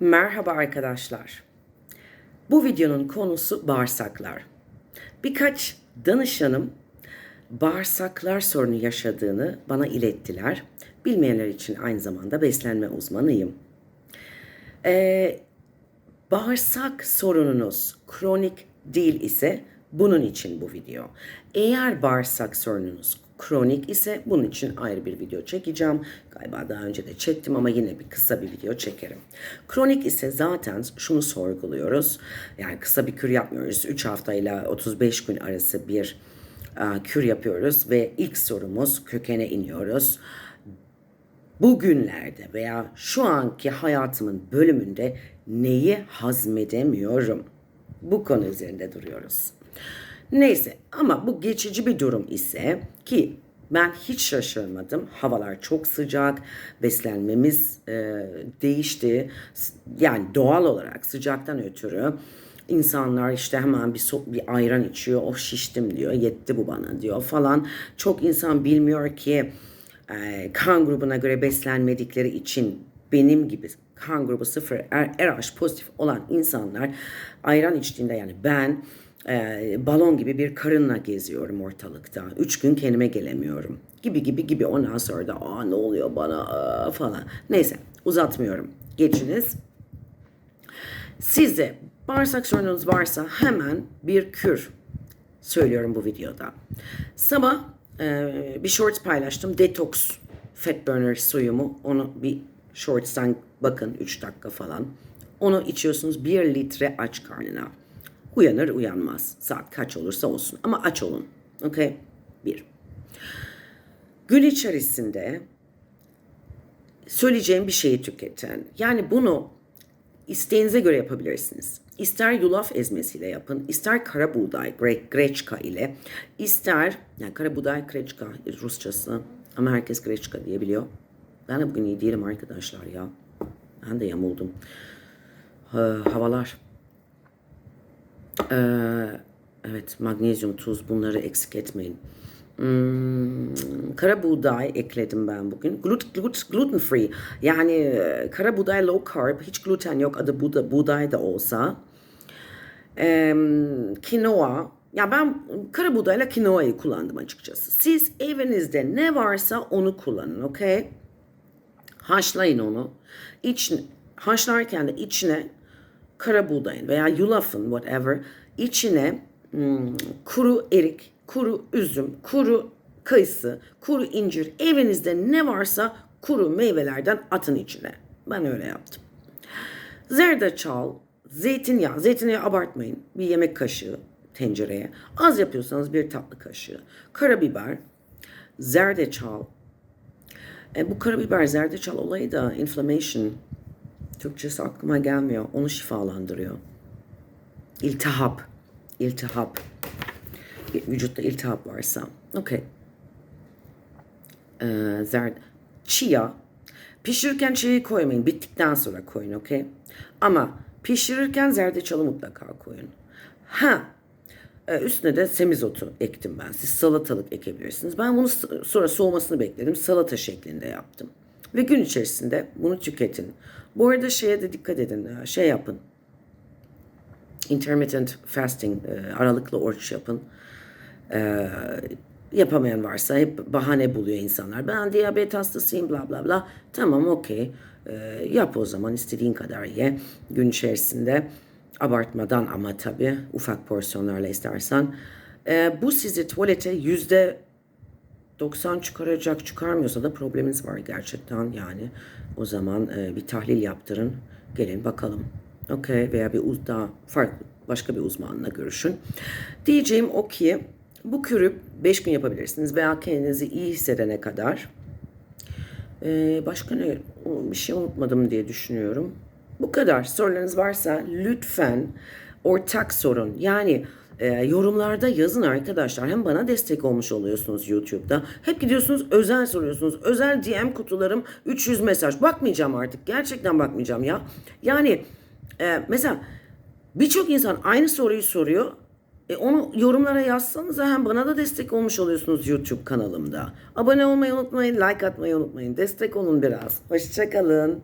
Merhaba arkadaşlar. Bu videonun konusu bağırsaklar. Birkaç danışanım bağırsaklar sorunu yaşadığını bana ilettiler. Bilmeyenler için aynı zamanda beslenme uzmanıyım. Ee, bağırsak sorununuz kronik değil ise bunun için bu video. Eğer bağırsak sorununuz kronik ise bunun için ayrı bir video çekeceğim. Galiba daha önce de çektim ama yine bir kısa bir video çekerim. Kronik ise zaten şunu sorguluyoruz. Yani kısa bir kür yapmıyoruz. 3 haftayla 35 gün arası bir e, kür yapıyoruz ve ilk sorumuz kökene iniyoruz bugünlerde veya şu anki hayatımın bölümünde neyi hazmedemiyorum? Bu konu üzerinde duruyoruz. Neyse ama bu geçici bir durum ise ki ben hiç şaşırmadım. Havalar çok sıcak, beslenmemiz e, değişti. Yani doğal olarak sıcaktan ötürü insanlar işte hemen bir, so- bir ayran içiyor. Oh şiştim diyor, yetti bu bana diyor falan. Çok insan bilmiyor ki e, kan grubuna göre beslenmedikleri için benim gibi kan grubu sıfır RH pozitif olan insanlar ayran içtiğinde yani ben e, balon gibi bir karınla geziyorum ortalıkta. Üç gün kendime gelemiyorum. Gibi gibi gibi ondan sonra da aa ne oluyor bana aa, falan. Neyse uzatmıyorum. Geçiniz. Size bağırsak sorununuz varsa hemen bir kür söylüyorum bu videoda. Sabah e, bir shorts paylaştım. Detox fat burner suyumu. Onu bir shorts'tan bakın 3 dakika falan. Onu içiyorsunuz 1 litre aç karnına. Uyanır uyanmaz. Saat kaç olursa olsun. Ama aç olun. Okey? Bir. Gün içerisinde söyleyeceğim bir şeyi tüketin. Yani bunu isteğinize göre yapabilirsiniz. İster yulaf ezmesiyle yapın, ister kara buğday, gre- greçka ile, ister, yani kara buğday greçka Rusçası ama herkes greçka diyebiliyor. Ben de bugün iyi değilim arkadaşlar ya. Ben de yamuldum. Ha, havalar. Ee, evet, magnezyum, tuz bunları eksik etmeyin. Hmm, kara buğday ekledim ben bugün. Glut, glut, gluten free. Yani e, kara buğday low carb. Hiç gluten yok. Adı buğda, buğday da olsa. Ee, kinoa. Ya ben kara buğdayla kinoayı kullandım açıkçası. Siz evinizde ne varsa onu kullanın. Okey? Haşlayın onu. İç, haşlarken de içine kara buğdayın veya yulafın whatever içine hmm, kuru erik, kuru üzüm, kuru kayısı, kuru incir evinizde ne varsa kuru meyvelerden atın içine. Ben öyle yaptım. Zerdeçal, zeytinyağı, zeytinyağı abartmayın. Bir yemek kaşığı tencereye. Az yapıyorsanız bir tatlı kaşığı. Karabiber, zerdeçal. E, bu karabiber, zerdeçal olayı da inflammation. Türkçesi aklıma gelmiyor. Onu şifalandırıyor. İltihap. İltihap. Vücutta iltihap varsa. Okey. Ee, zerd chia pişirirken chia'yı koymayın. Bittikten sonra koyun okey. Ama pişirirken zerdeçalı mutlaka koyun. Ha e, üstüne de semizotu ektim ben. Siz salatalık ekebilirsiniz. Ben bunu sonra soğumasını bekledim. Salata şeklinde yaptım. Ve gün içerisinde bunu tüketin. Bu arada şeye de dikkat edin. e, Şey yapın. Intermittent fasting, e, aralıklı oruç yapın. E, yapamayan varsa hep bahane buluyor insanlar. Ben diyabet hastasıyım bla bla bla. Tamam okey. E, yap o zaman istediğin kadar ye. Gün içerisinde abartmadan ama tabii ufak porsiyonlarla istersen. E, bu sizi tuvalete yüzde 90 çıkaracak çıkarmıyorsa da probleminiz var gerçekten yani. O zaman e, bir tahlil yaptırın. Gelin bakalım. Okey veya bir uz daha farklı başka bir uzmanla görüşün. Diyeceğim o ki bu kürü 5 gün yapabilirsiniz veya kendinizi iyi hissedene kadar. E, başka ne? Bir şey unutmadım diye düşünüyorum. Bu kadar. Sorularınız varsa lütfen ortak sorun. Yani e, yorumlarda yazın arkadaşlar. Hem bana destek olmuş oluyorsunuz YouTube'da. Hep gidiyorsunuz özel soruyorsunuz. Özel DM kutularım 300 mesaj. Bakmayacağım artık. Gerçekten bakmayacağım ya. Yani e, mesela birçok insan aynı soruyu soruyor. E onu yorumlara yazsanız hem bana da destek olmuş oluyorsunuz YouTube kanalımda. Abone olmayı unutmayın, like atmayı unutmayın. Destek olun biraz. Hoşçakalın.